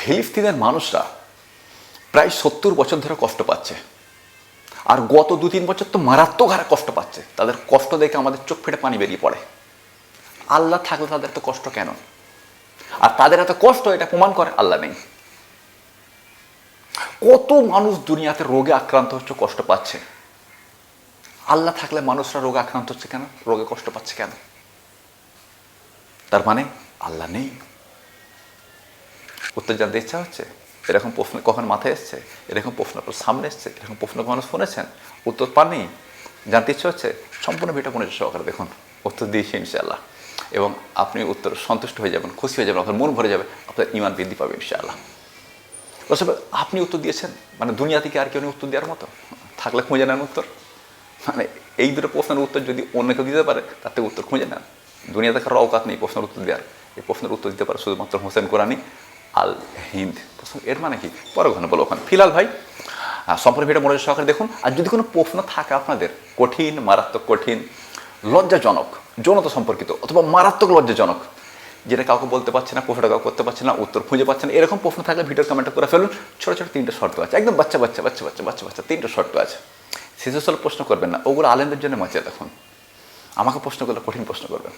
ফিলিস্তিনের মানুষরা প্রায় সত্তর বছর ধরে কষ্ট পাচ্ছে। আর গত দু তিন বছর তো মারাত্মক হারে কষ্ট পাচ্ছে। তাদের কষ্ট দেখে আমাদের চোখ ফেটে পানি বেরিয়ে পড়ে। আল্লাহ থাকলে তাদের এত কষ্ট কেন? আর তাদের এত কষ্ট, এটা প্রমাণ করে আল্লাহ নেই। কত মানুষ দুনিয়াতে রোগে আক্রান্ত হচ্ছে, কষ্ট পাচ্ছে। আল্লাহ থাকলে মানুষরা রোগে আক্রান্ত হচ্ছে কেন? রোগে কষ্ট পাচ্ছে কেন? তার মানে আল্লাহ নেই। উত্তর জানতে ইচ্ছা হচ্ছে? এরকম প্রশ্ন কখন মাথায় এসছে? এরকম প্রশ্ন আপনার সামনে এসছে। এরকম প্রশ্ন কখনো শুনেছেন? উত্তর পাননি? জানতে ইচ্ছে হচ্ছে? সম্পূর্ণ ভিডিও মনোযোগ সহকারে দেখুন। উত্তর দিয়েছি ইনশাআল্লাহ। এবং আপনি উত্তর সন্তুষ্ট হয়ে যাবেন, খুশি হয়ে যাবেন, আপনার মন ভরে যাবে, আপনার ইমান বৃদ্ধি পাবে ইনশাআল্লাহ। বলছে আপনি উত্তর দিয়েছেন? মানে দুনিয়া থেকে আর কেউ উত্তর দেওয়ার মতো? থাকলে খুঁজে নেন উত্তর। মানে এই দুটো প্রশ্নের উত্তর যদি অন্য কেউ দিতে পারে থেকে উত্তর খুঁজে নেন। দুনিয়াতে কারও অকাত নেই প্রশ্নের উত্তর দেওয়ার। এই প্রশ্নের উত্তর দিতে পারে শুধুমাত্র হোসেন কোরআনি আল হিন্দ। এর মানে কি? পরে ওখানে বলো ওখানে। ফিলাল ভাই সম্পূর্ণ ভিডিও মনোযোগ সহকারে দেখুন। আর যদি কোনো প্রশ্ন থাকে আপনাদের, কঠিন, মারাত্মক, কঠিন, লজ্জাজনক, যৌনতা সম্পর্কিত অথবা মারাত্মক, লজ্জাজনক, যেটা কাউকে বলতে পারছে না, প্রশ্নটা কাউকে করতে পারছে না, উত্তর খুঁজে পাচ্ছে না, এরকম প্রশ্ন থাকলে ভিডিওর কমেন্টে করে ফেলুন। ছোটো ছোটো তিনটে শর্ত আছে। একদম বাচ্চা বাচ্চা বাচ্চা বাচ্চা বাচ্চা বাচ্চা, তিনটে শর্ত আছে। শিশুসল প্রশ্ন করবেন না। ওগুলো আলেমদের জন্য মাচিয়ে দেখুন। আমাকে প্রশ্ন করলে কঠিন প্রশ্ন করবেন।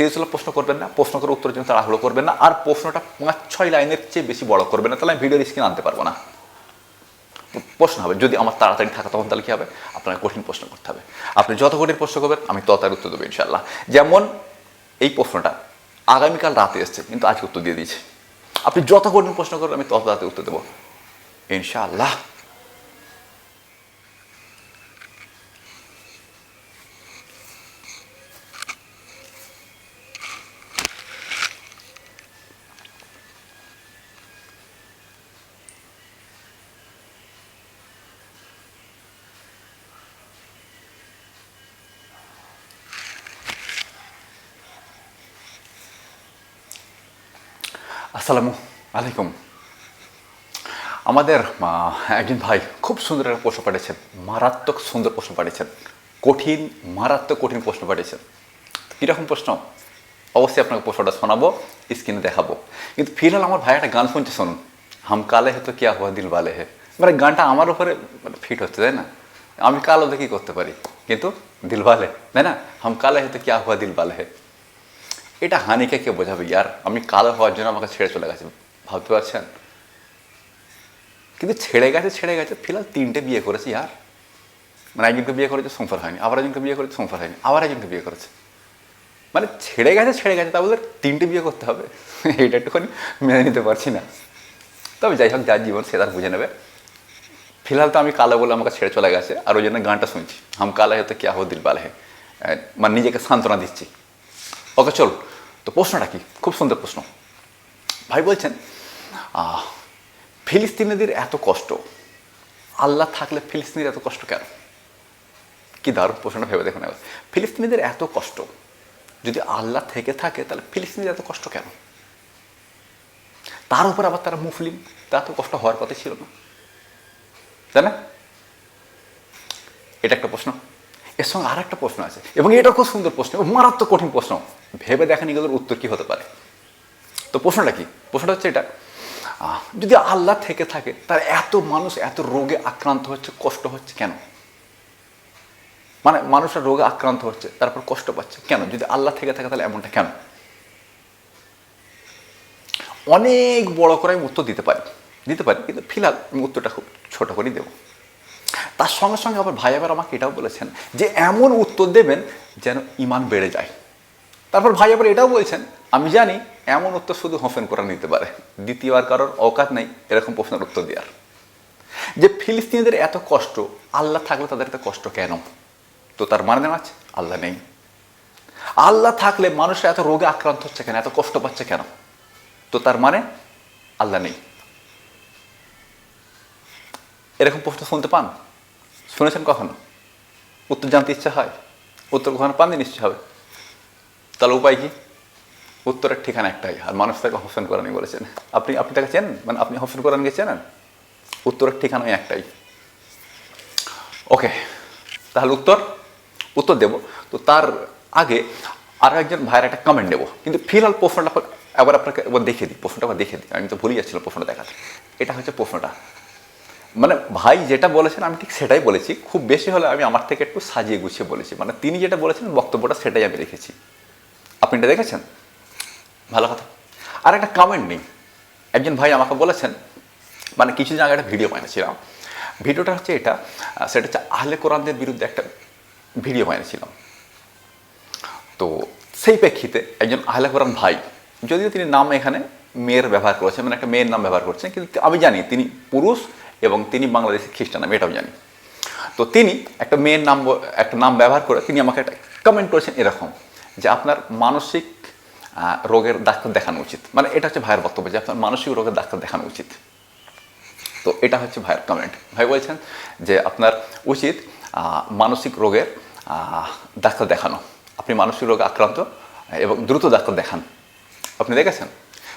সিরিয়াসগুলো প্রশ্ন করবেন না, প্রশ্ন করে উত্তরের জন্য তাড়াহুড়ো করবেন না, আর প্রশ্নটা পাঁচ, ছয় লাইনের চেয়ে বেশি বড় করবেন না, তাহলে আমি ভিডিওর স্ক্রিন আনতে পারব না। প্রশ্ন হবে, যদি আমার তাড়াতাড়ি থাকে, তখন তাহলে কী হবে? আপনাকে কঠিন প্রশ্ন করতে হবে। আপনি যত কঠিন প্রশ্ন করবেন, আমি তত তার উত্তর দেবো ইনশাল্লাহ যেমন এই প্রশ্নটা, আগামীকাল রাতে এসছে, কিন্তু আজকে উত্তর দিয়ে দিয়েছি। আপনি যত কঠিন প্রশ্ন করবেন, আমি তত তাড়াতাড়ি উত্তর দেবো। ইনশাআল্লাহ। আসসালামু আলাইকুম। আমাদের একজন ভাই খুব সুন্দর একটা প্রশ্ন পাঠিয়েছেন, মারাত্মক সুন্দর প্রশ্ন পাঠিয়েছেন, কঠিন, মারাত্মক কঠিন প্রশ্ন পাঠিয়েছেন। কীরকম প্রশ্ন? অবশ্যই আপনাকে প্রশ্নটা শোনাবো স্ক্রিনে দেখাবো। কিন্তু ফিলহাল আমার ভাই একটা গান শুনছে, শুনুন। হাম কালে হে তো কিয়া হুয়া দিল বালে হে। মানে গানটা আমার উপরে মানে ফিট হচ্ছে, তাই না? আমি কালো দেখি করতে পারি, কিন্তু দিল বালে, তাই না? হাম কালে হে তো কিয়া হুয়া দিল বালে হে। এটা হানিকে কে বোঝাবে? ইয়ার, আমি কালো হওয়ার জন্য আমাকে ছেড়ে চলে গেছে। ভাবতে পারছেন? কিন্তু ছেড়ে গেছে ছেড়ে গেছে, ফিলহাল তিনটে বিয়ে করেছে, ইয়ার মানে একজনকে বিয়ে করেছে, সংসার হয়নি। আবার একজনকে বিয়ে করেছে, সংসার হয়নি। আবার একজনকে বিয়ে করেছে। মানে ছেড়ে গেছে ছেড়ে গেছে, তা বলে তিনটে বিয়ে করতে হবে? এটা একটুখানি মেনে নিতে পারছি না। তবে যাই হোক, যার জীবন সে তার বুঝে নেবে। ফিলহাল তো আমি কালো বলে আমাকে ছেড়ে চলে গেছে, আর ওই জন্য গানটা শুনছি। হাম কালা হতে কে হো দিল বালে হে মানে নিজেকে সান্ত্বনা দিচ্ছি। ওকে চল তো প্রশ্নটা কি খুব সুন্দর প্রশ্ন। ভাই বলছেন ফিলিস্তিনিদের এত কষ্ট, আল্লাহ থাকলে ফিলিস্তিনিদের এত কষ্ট কেন? কি দারুণ প্রশ্নটা ভেবে দেখুন এবার। ফিলিস্তিনিদের এত কষ্ট, যদি আল্লাহ থেকে থাকে, তাহলে ফিলিস্তিনিদের এত কষ্ট কেন? তার উপর আবার তারা মুসলিম, তা তো কষ্ট হওয়ার কথা ছিল না। তাই না? এটা একটা প্রশ্ন। এর সঙ্গে আর একটা প্রশ্ন আছে এবং এটা খুব সুন্দর প্রশ্ন মারাত্মক কঠিন প্রশ্ন। ভেবে দেখেন এগুলোর উত্তর কি হতে পারে। তো প্রশ্নটা কি? প্রশ্নটা হচ্ছে এটা যদি আল্লাহ থেকে থাকে তার এত মানুষ এত রোগে আক্রান্ত হচ্ছে, কষ্ট হচ্ছে কেন? মানে মানুষের রোগে আক্রান্ত হচ্ছে, তারপর কষ্ট পাচ্ছে কেন? যদি আল্লাহ থেকে থাকে, তাহলে এমনটা কেন? অনেক বড় করে আমি উত্তর দিতে পারি দিতে পারি, কিন্তু ফিলহাল আমি উত্তরটা খুব ছোট করেই দেবো। তার সঙ্গে সঙ্গে আবার ভাই আবার আমাকে এটাও বলেছেন যে এমন উত্তর দেবেন যেন ইমান বেড়ে যায়। তারপর ভাই আবার এটাও বলছেন, আমি জানি এমন উত্তর শুধু হোসেন কোরআন নিতে পারে। দ্বিতীয়বার কারোর অকাত নেই এরকম প্রশ্নের উত্তর দেওয়ার। যে ফিলিস্তিনিদের এত কষ্ট, আল্লাহ থাকলে তাদের এত কষ্ট কেন? তো তার মানে আছে, আল্লাহ নেই। আল্লাহ থাকলে মানুষের এত রোগে আক্রান্ত হচ্ছে কেন? এত কষ্ট পাচ্ছে কেন? তো তার মানে আল্লাহ নেই। এরকম প্রশ্ন শুনতে পান? শুনেছেন কখনো? উত্তর জানতে ইচ্ছা হয়? উত্তর কখনো পাননি নিশ্চয় হবে। তাহলে উপায় কি? উত্তরের ঠিকানা একটাই, আর মানুষ তাকে হোসেন কোরআনই বলেছেন। আপনি আপনি তাকে চেনেন? মানে আপনি হোসেন কোরআনকে চেনেন? উত্তরের ঠিকানা ওই একটাই। ওকে তাহলে উত্তর? উত্তর দেব। তো তার আগে আরও একজন ভাইয়ের একটা কমেন্ট নেব। কিন্তু ফিলহাল প্রশ্নটা একবার আপনাকে একবার দেখে দিই, প্রশ্নটা একবার দেখে দিই। আমি তো ভুলে যাচ্ছিলাম প্রশ্নটা দেখাতে। এটা হচ্ছে প্রশ্নটা। মানে ভাই যেটা বলেছেন আমি ঠিক সেটাই বলেছি। খুব বেশি হলে আমি আমার থেকে একটু সাজিয়ে গুছিয়ে বলেছি। মানে তিনি যেটা বলেছেন বক্তব্যটা সেটাই আমি রেখেছি। আপনি এটা দেখেছেন? ভালো কথা। আর একটা কমেন্ট নেই। একজন ভাই আমাকে বলেছেন মানে কিছুদিন আগে একটা ভিডিও বানিয়েছিলাম। ভিডিওটা হচ্ছে এটা সেটা হচ্ছে আহলে কোরআনদের বিরুদ্ধে একটা ভিডিও বানিয়েছিলাম। তো সেই প্রেক্ষিতে একজন আহলে কোরআন ভাই, যদিও তিনি নাম এখানে মেয়ের ব্যবহার করেছেন মানে একটা মেয়ের নাম ব্যবহার করছেন, কিন্তু আমি জানি তিনি পুরুষ এবং তিনি বাংলাদেশি খ্রিস্টান, আমি এটাও জানি। তো তিনি একটা মেয়ের নাম, একটা নাম ব্যবহার করে তিনি আমাকে একটা কমেন্ট করেছেন এরকম, যে আপনার মানসিক রোগের ডাক্তার দেখানো উচিত। মানে এটা হচ্ছে ভাইয়ের বক্তব্য, যে আপনার মানসিক রোগের ডাক্তার দেখানো উচিত। তো এটা হচ্ছে ভাইয়ের কমেন্ট ভাই বলছেন যে আপনার উচিত মানসিক রোগের ডাক্তার দেখানো। আপনি মানসিক রোগে আক্রান্ত এবং দ্রুত ডাক্তার দেখান। আপনি দেখেছেন?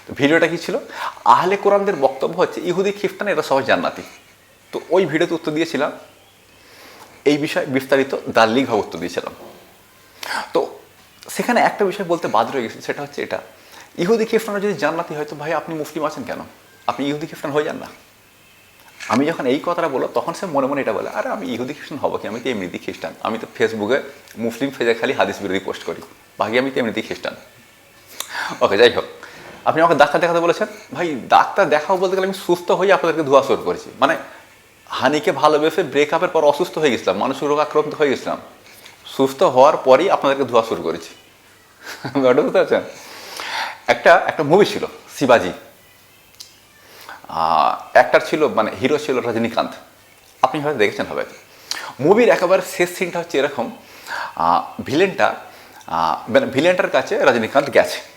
তো ভিডিওটা কি ছিল? আহলে কোরআনদের বক্তব্য হচ্ছে, ইহুদি, খ্রিস্টান, এরা সবাই জান্নাতি। তো ওই ভিডিওতে উত্তর দিয়েছিলাম। এই বিষয়ে বিস্তারিত দার্লিকভাবে উত্তর দিয়েছিলাম। তো সেখানে একটা বিষয় বলতে বাদ রয়ে গেছে, সেটা হচ্ছে এটা। ইহুদি, খ্রিস্টানরা যদি জান্নাতি হয়, তো ভাই আপনি মুসলিম আছেন কেন? আপনি ইহুদি, খ্রিস্টান হয়ে যান না। আমি যখন এই কথাটা বলো তখন সে মনে মনে এটা বলে, আরে, আমি ইহুদি, খ্রিস্টান হব কি? আমি তো এমনিতেই খ্রিস্টান। আমি তো ফেসবুকে মুসলিম ফেজে খালি হাদিস বিরোধী পোস্ট করি। বাকি আমি তো এমনিতেই খ্রিস্টান। ওকে, যাই হোক। আপনি আমাকে ডাক্তার দেখাতে বলেছেন? ভাই, ডাক্তার দেখাও বলতে গেলে আমি সুস্থ হয়ে আপনাদেরকে ধোয়া শুরু করেছি। মানে হানিকে ভালোবেসে ব্রেকআপের পর অসুস্থ হয়ে গেছিলাম, মানসিক রোগ আক্রান্ত হয়ে গেছিলাম। সুস্থ হওয়ার পরই আপনাদেরকে ধোয়া শুরু করেছি। বুঝতে পারছেন? একটা একটা মুভি ছিল, শিবাজি। অ্যাক্টার ছিল মানে হিরো ছিল রজনীকান্ত। আপনি হয়তো দেখেছেন হবে। মুভির একেবারে শেষ সিনটা হচ্ছে এরকম ভিলেনটা মানে ভিলেনটার কাছে রজনীকান্ত গেছে।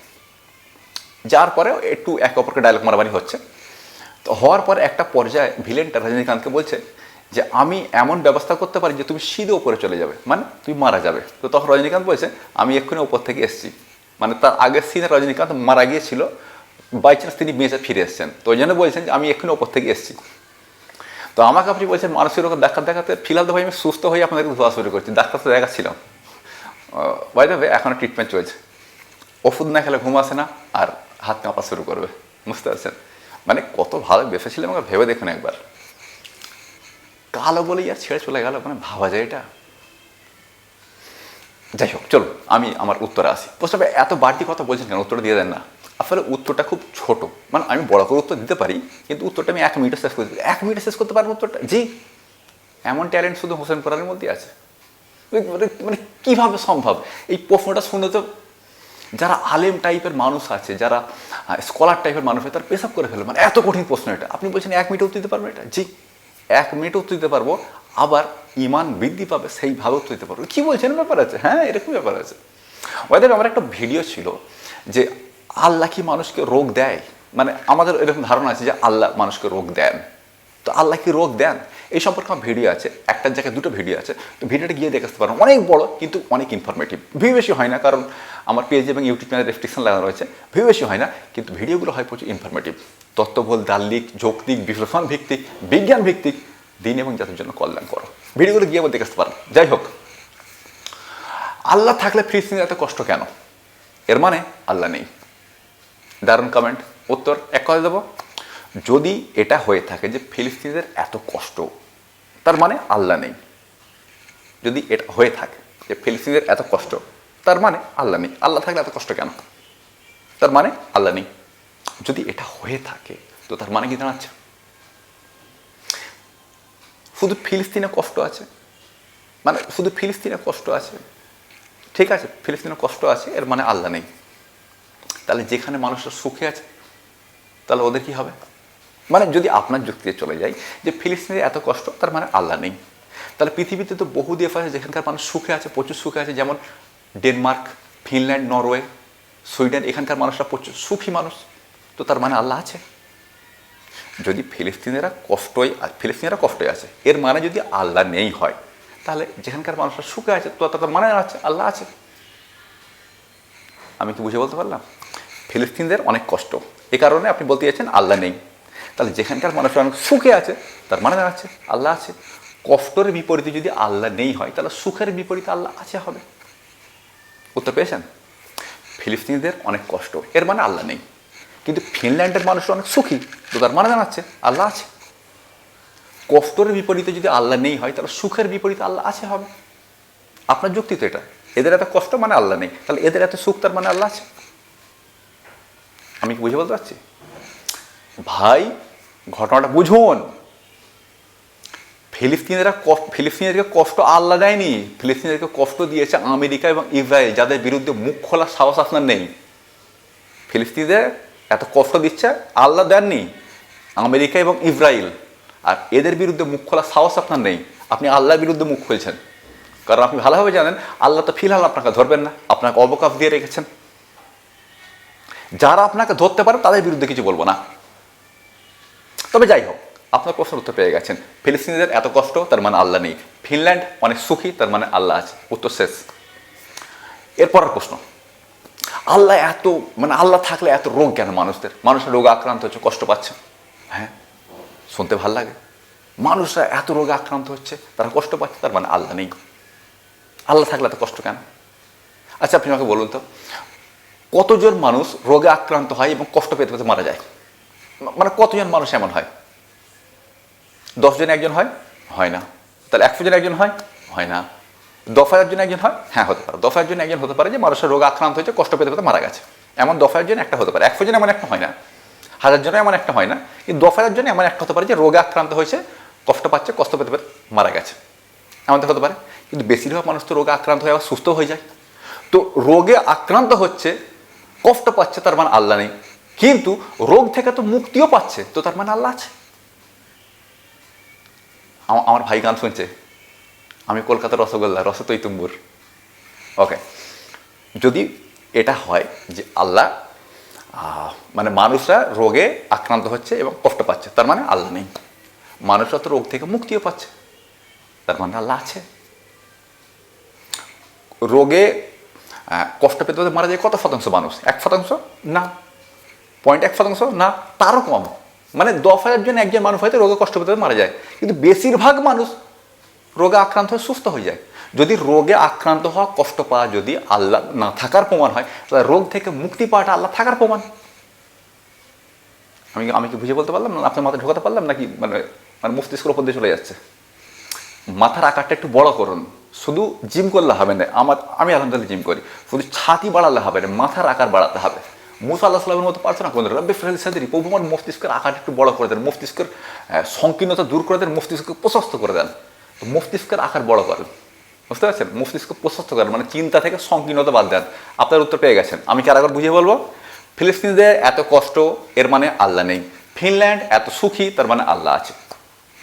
যার পরে একটু এক অপরকে ডায়লগ মারামারি হচ্ছে। তো হওয়ার পর একটা পর্যায়ে ভিলেনটা রজনীকান্তকে বলছে যে, আমি এমন ব্যবস্থা করতে পারি যে, তুমি সিধে ওপরে চলে যাবে। মানে তুমি মারা যাবে। তো তখন রজনীকান্ত বলছে, আমি এক্ষুনি ওপর থেকে এসেছি। মানে তার আগের সিনে রজনীকান্ত মারা গিয়েছিল। বাই চান্স তিনি বেঁচে ফিরে এসেছেন। তো ওই জন্য বলছেন যে, আমি এক্ষুনি ওপর থেকে এসেছি। তো আমাকে আপনি বলছেন, মানসিক রোগ ডাক্তার দেখাতে, ফিলহাল তো ভাই, আমি সুস্থ হয়ে আপনাদেরকে ধোয়া শুরু করছি। ডাক্তার তো দেখাচ্ছিলাম বাই দেবে এখনও ট্রিটমেন্ট চলছে। ওষুধ না খেলে ঘুম আসে না, আর হাত কাঁপা শুরু করবে, বুঝতে পারছেন? মানে কত ভালো বেসেছিলাম আমাকে ভেবে দেখুন একবার। কালো বলেই আর ছেড়ে চলে গেল মানে ভাবা যায় এটা। যাই হোক চলো আমি আমার উত্তরে আসি। প্রশ্নটা এত বাড়তি কথা বলছেন কেন? উত্তরটা দিয়ে দেন না। আসলে উত্তরটা খুব ছোট। মানে আমি বড় করে উত্তর দিতে পারি, কিন্তু উত্তরটা আমি এক মিনিটে শেষ করে এক মিনিটে শেষ করতে পারব উত্তরটা? জি। এমন ট্যালেন্ট শুধু হোসেন কোরআনের মধ্যে আছে। মানে কীভাবে সম্ভব? এই প্রশ্নটা শুনে তো যারা আলেম টাইপের মানুষ আছে, যারা স্কলার টাইপের মানুষ আছে, তারা পেশাব করে ফেলে মানে এত কঠিন প্রশ্ন এটা। আপনি বলছেন এক মিনিটে উত্তর দিতে পারবেন এটা? জি। এক মিনিটে উত্তর দিতে পারব, আবার ইমান বৃদ্ধি পাবে সেইভাবে উত্তর দিতে পারব। কী বলছেন? ব্যাপার আছে। হ্যাঁ এরকম ব্যাপার আছে। ওদের আমার একটা ভিডিও ছিল যে আল্লাহ কি মানুষকে রোগ দেয়? মানে আমাদের এরকম ধারণা আছে যে আল্লাহ মানুষকে রোগ দেন। তো আল্লাহ কি রোগ দেন? এই সম্পর্কে আমার ভিডিও আছে, একটার জায়গায় দুটো ভিডিও আছে, তো ভিডিওটা গিয়ে দেখে আসতে পারেন অনেক বড়, কিন্তু অনেক ইনফরমেটিভ ভিউ বেশি হয় না, কারণ আমার পেজ এবং ইউটিউব চ্যানেল রেস্ট্রিকশন লাগানো রয়েছে। ভিউ বেশি হয় না, কিন্তু ভিডিওগুলো হয় প্রচুর ইনফরমেটিভ তত্ত্ববোধ দাল্লিক যৌক্তিক, বিশ্লেষণ ভিত্তিক, বিজ্ঞান ভিত্তিক, দিন এবং জাতির জন্য কল্যাণ করো। ভিডিওগুলো গিয়ে আবার দেখে আসতে পারেন যাই হোক, আল্লাহ থাকলে ফ্রিজ ফিলিস্তিনের এত কষ্ট কেন? এর মানে আল্লাহ নেই। দারুণ কমেন্ট উত্তর এক কথা দেবো। যদি এটা হয়ে থাকে যে ফিলিস্তিনিদের এত কষ্ট, তার মানে আল্লাহ নেই। যদি এটা হয়ে থাকে যে ফিলিস্তিনিদের এত কষ্ট, তার মানে আল্লাহ নেই। আল্লাহ থাকলে এত কষ্ট কেন? তার মানে আল্লাহ নেই। যদি এটা হয়ে থাকে, তো তার মানে কি দাঁড়াচ্ছে? শুধু ফিলিস্তিনে কষ্ট আছে? মানে শুধু ফিলিস্তিনে কষ্ট আছে? ঠিক আছে, ফিলিস্তিনে কষ্ট আছে, এর মানে আল্লাহ নেই। তাহলে যেখানে মানুষরা সুখে আছে, তাহলে ওদের কি হবে? মানে যদি আপনার যুক্তিতে চলে যায় যে ফিলিস্তিনের এত কষ্ট, তার মানে আল্লাহ নেই। তাহলে পৃথিবীতে তো বহু দেশ আছে, যেখানকার মানুষ সুখে আছে, প্রচুর সুখে আছে, যেমন ডেনমার্ক, ফিনল্যান্ড, নরওয়ে, সুইডেন, এখানকার মানুষরা প্রচুর সুখী মানুষ। তো তার মানে আল্লাহ আছে। যদি ফিলিস্তিনেরা কষ্টই ফিলিস্তিনেরা কষ্টই আছে, এর মানে যদি আল্লাহ নেই হয়, তাহলে যেখানকার মানুষরা সুখে আছে, তো তার মানে আছে, আল্লাহ আছে। আমি কি বুঝে বলতে পারলাম? ফিলিস্তিনদের অনেক কষ্ট। এ কারণে আপনি বলতে চাইছেন আল্লাহ নেই। তাহলে যেখানকার মানুষরা অনেক সুখে আছে, তার মানে আছে আল্লাহ আছে। কষ্টের বিপরীতে যদি আল্লাহ নেই হয়, তাহলে সুখের বিপরীতে আল্লাহ আছে হবে। উত্তর পেয়েছেন? ফিলিস্তিনিদের অনেক কষ্ট, এর মানে আল্লাহ নেই। কিন্তু ফিনল্যান্ডের মানুষরা অনেক সুখী, তো তার মানে জানাচ্ছে আল্লাহ আছে। কষ্টের বিপরীতে যদি আল্লাহ নেই হয়, তাহলে সুখের বিপরীতে আল্লাহ আছে হবে। আপনার যুক্তি তো এটা, এদের এত কষ্ট মানে আল্লাহ নেই, তাহলে এদের এত সুখ তার মানে আল্লাহ আছে। আমি কি বুঝে বলতে পারছি? ভাই ঘটনাটা বুঝুন। ফিলিস্তিনিরা ফিলিস্তিনিদেরকে কষ্ট আল্লাহ দেয়নি। ফিলিস্তিনিদেরকে কষ্ট দিয়েছে আমেরিকা এবং ইসরায়েল, যাদের বিরুদ্ধে মুখ খোলার সাহস আপনার নেই। ফিলিস্তিনিদের এত কষ্ট দিচ্ছে আল্লাহ দেননি, আমেরিকা এবং ইসরায়েল। আর এদের বিরুদ্ধে মুখ খোলার সাহস আপনার নেই। আপনি আল্লাহর বিরুদ্ধে মুখ খুলছেন। কারণ আপনি ভালোভাবে জানেন, আল্লাহ তো ফিলহাল আপনাকে ধরবেন না, আপনাকে অবকাশ দিয়ে রেখেছেন। যারা আপনাকে ধরতে পারে তাদের বিরুদ্ধে কিছু বলব না। তবে যাই হোক আপনার প্রশ্নের উত্তর পেয়ে গেছেন। ফিলিস্তিনিদের এত কষ্ট, তার মানে আল্লাহ নেই। ফিনল্যান্ড অনেক সুখী, তার মানে আল্লাহ আছে। উত্তর শেষ। এরপরের প্রশ্ন। আল্লাহ এত মানে আল্লাহ থাকলে এত রোগ কেন মানুষদের? মানুষের রোগে আক্রান্ত হচ্ছে, কষ্ট পাচ্ছে। হ্যাঁ শুনতে ভালো লাগে। মানুষরা এত রোগে আক্রান্ত হচ্ছে, তারা কষ্ট পাচ্ছে, তার মানে আল্লাহ নেই। আল্লাহ থাকলে এত কষ্ট কেন? আচ্ছা আপনি আমাকে বলুন তো, কতজন মানুষ রোগে আক্রান্ত হয় এবং কষ্ট পেতে পেতে মারা যায়? মানে কতজন মানুষ এমন হয়? দশজন একজন হয়? হয় না। তাহলে একশো জন একজন হয়? হয় না। দফায়ের জন্য একজন হয়? হ্যাঁ হতে পারে। দফায়ের জন্য একজন হতে পারে যে মানুষের রোগ আক্রান্ত হয়েছে, কষ্ট পেতে পেতে মারা গেছে। এমন দফায়ের জন্য একটা হতে পারে। একশো জন এমন একটা হয় না। হাজার জন এমন একটা হয় না। কিন্তু দফায়ের জন্য এমন একটা হতে পারে যে রোগে আক্রান্ত হয়েছে, কষ্ট পাচ্ছে, কষ্ট পেতে পেতে মারা গেছে। এমন তো হতে পারে। কিন্তু বেশিরভাগ মানুষ তো রোগে আক্রান্ত হয়ে আবার সুস্থ হয়ে যায়। তো রোগে আক্রান্ত হচ্ছে, কষ্ট পাচ্ছে, তার মানে আল্লাহ নেই। কিন্তু রোগ থেকে তো মুক্তিও পাচ্ছে, তো তার মানে আল্লাহ আছে। আমার ভাই গান শুনছে। আমি কলকাতার রসগোল্লা রসতই তুম্বুর ওকে যদি এটা হয় যে আল্লাহ মানে মানুষরা রোগে আক্রান্ত হচ্ছে এবং কষ্ট পাচ্ছে, তার মানে আল্লাহ নেই। মানুষরা তো রোগ থেকে মুক্তিও পাচ্ছে, তার মানে আল্লাহ আছে। রোগে কষ্ট পেতে মারা যায় কত শতাংশ মানুষ? এক শতাংশ? না। পয়েন্ট এক শতাংশ না তারও কম। মানে দশ হাজার জন একজন মানুষ হয়তো রোগে কষ্ট পেতে মারা যায়। কিন্তু বেশিরভাগ মানুষ রোগে আক্রান্ত হয়ে সুস্থ হয়ে যায়। যদি রোগে আক্রান্ত হওয়া কষ্ট পাওয়া যদি আল্লাহ না থাকার প্রমাণ হয়, তাহলে রোগ থেকে মুক্তি পাওয়াটা আল্লাহ থাকার প্রমাণ। আমি আমি কি বুঝে বলতে পারলাম না? আপনার মাথায় ঢোকাতে পারলাম নাকি? মানে মানে মস্তিষ্কের উপর দিয়ে চলে যাচ্ছে। মাথার আকারটা একটু বড় করুন। শুধু জিম করলে হবে না, আমার আমি আলহামদুলিল্লাহ জিম করি। শুধু ছাতি বাড়ালে হবে না, মাথার আকার বাড়াতে হবে। মুসা আল্লাহ সাল্লামের মতো পারছে না। কোন রব্বে ফেরাল সাদিরি, প্রভু মস্তিষ্কের আকারটা একটু বড় করে দেন, মস্তিষ্কের সংকীর্ণতা দূর করে দেন, মস্তিষ্ককে প্রশস্ত করে দেন। তো মস্তিষ্কের আকার বড় করেন বুঝতে পারছেন? মস্তিষ্ক প্রশস্ত করেন মানে চিন্তা থেকে সংকীর্ণতা বাদ দেন। আপনার উত্তর পেয়ে গেছেন। আমি কি আরেকবার বুঝিয়ে বলব? ফিলিস্তিনদের এত কষ্ট, এর মানে আল্লাহ নেই। ফিনল্যান্ড এত সুখী, তার মানে আল্লাহ আছে।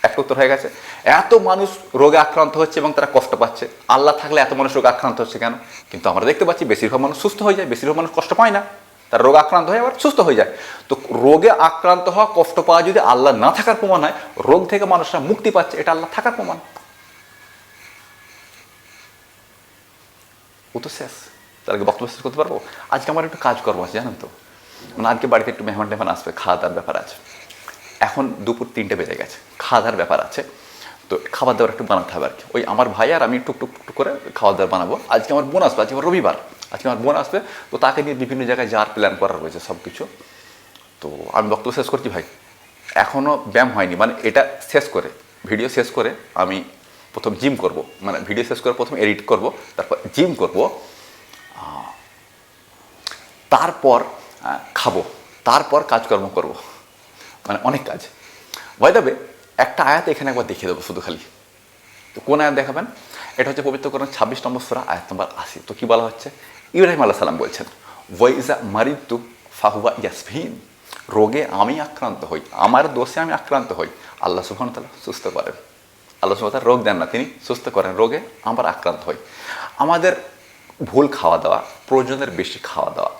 একটা উত্তর হয়ে গেছে। এত মানুষ রোগে আক্রান্ত হচ্ছে এবং তারা কষ্ট পাচ্ছে। আল্লাহ থাকলে এত মানুষ রোগে আক্রান্ত হচ্ছে কেন? কিন্তু আমরা দেখতে পাচ্ছি, বেশিরভাগ মানুষ সুস্থ হয়ে যায়, বেশিরভাগ মানুষ কষ্ট পায় না। তার রোগ আক্রান্ত হয়ে আবার সুস্থ হয়ে যায়। তো রোগে আক্রান্ত হওয়া কষ্ট পাওয়া যদি আল্লাহ না থাকার প্রমাণ হয়, রোগ থেকে মানুষরা মুক্তি পাচ্ছে, এটা আল্লাহ থাকার প্রমাণ। ও তো শেষ। আগে বক্তব্য শেষ করতে পারব? আজকে আমার একটু কাজ করব আছে জানেন তো? মানে আজকে বাড়িতে একটু মেহমান টেহমান আসবে খাওয়া দাওয়ার ব্যাপার আছে। এখন দুপুর তিনটে বেজে গেছে খাওয়া দাওয়ার ব্যাপার আছে। তো খাবার দাবার একটু বানাতে হবে আর কি। ওই আমার ভাই আর আমি টুক টুক করে খাওয়া দাওয়া বানাবো। আজকে আমার বোন আসবে, আজকে আমার রবিবার। আজকে আমার বোন আসবে, তো তাকে নিয়ে বিভিন্ন জায়গায় যাওয়ার প্ল্যান করা রয়েছে সব কিছু তো আমি বক্তব্য শেষ করছি ভাই। এখনও ব্যায়াম হয়নি মানে এটা শেষ করে ভিডিও শেষ করে আমি প্রথম জিম করব। মানে ভিডিও শেষ করে প্রথম এডিট করব, তারপর জিম করব তারপর খাব, তারপর কাজকর্ম করব। মানে অনেক কাজ। ভয় দেবে একটা আয়াত এখানে একবার দেখিয়ে দেবো শুধু খালি। তো কোন আয়াত দেখাবেন? এটা হচ্ছে পবিত্র কোরআন ছাব্বিশ নম্বর সুরা, আয়াত নম্বর আশি। তো কী বলা হচ্ছে? ইব্রাহিম আল্লাহ সাল্লাম বলছেন, ওয়াইজা মারিতু ফাহুয়া ইয়াসফিন, রোগে আমি আক্রান্ত হই, আমার দোষে আমি আক্রান্ত হই। আল্লাহ সুবহান তাআলা সুস্থ করেন। আল্লাহ সুবহান রোগ দেন না তিনি, সুস্থ করেন, রোগে আমার আক্রান্ত হই। আমাদের ভুল খাওয়া দাওয়া, প্রয়োজনের বেশি খাওয়া দাওয়া।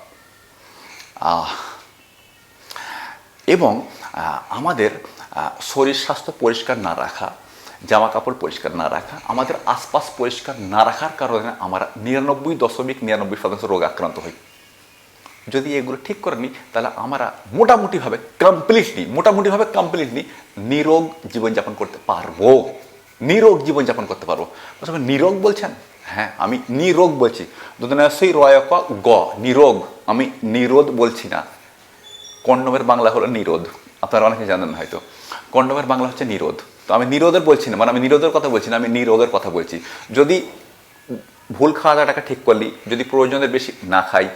এবং আমাদের শরীর স্বাস্থ্য পরিষ্কার না রাখা জামা কাপড় পরিষ্কার না রাখা, আমাদের আশপাশ পরিষ্কার না রাখার কারণে আমরা নিরানব্বই দশমিক নিরানব্বই শতাংশ রোগ আক্রান্ত হই যদি এগুলো ঠিক করে নিই তাহলে আমরা মোটামুটিভাবে কমপ্লিটলি মোটামুটিভাবে কমপ্লিটলি নিরোগ জীবনযাপন করতে পারব। নিরোগ জীবনযাপন করতে পারব। আপনি নিরোগ বলছেন? হ্যাঁ আমি নিরোগ বলছি। দুদিনাশই রয় ক গ, নিরোগ। আমি নিরোধ বলছি না। কন্ডমের বাংলা হলো নিরোধ। আপনারা অনেকে জানেন হয়তো। কন্ডমের বাংলা হচ্ছে নিরোধ। তো আমি নিরোধের বলছি না মানে আমি নিরোধের কথা বলছি না, আমি নিরোধের কথা বলছি। যদি ভুল খাওয়া দাওয়াটাকে ঠিক করলি, যদি প্রয়োজনের বেশি না খাই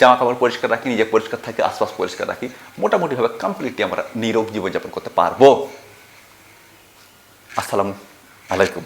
জামা কাপড় পরিষ্কার রাখি, নিজে পরিষ্কার থাকি, আশপাশ পরিষ্কার রাখি, মোটামুটিভাবে কমপ্লিটলি আমরা নিরোগ জীবনযাপন করতে পারব। আসসালামু আলাইকুম।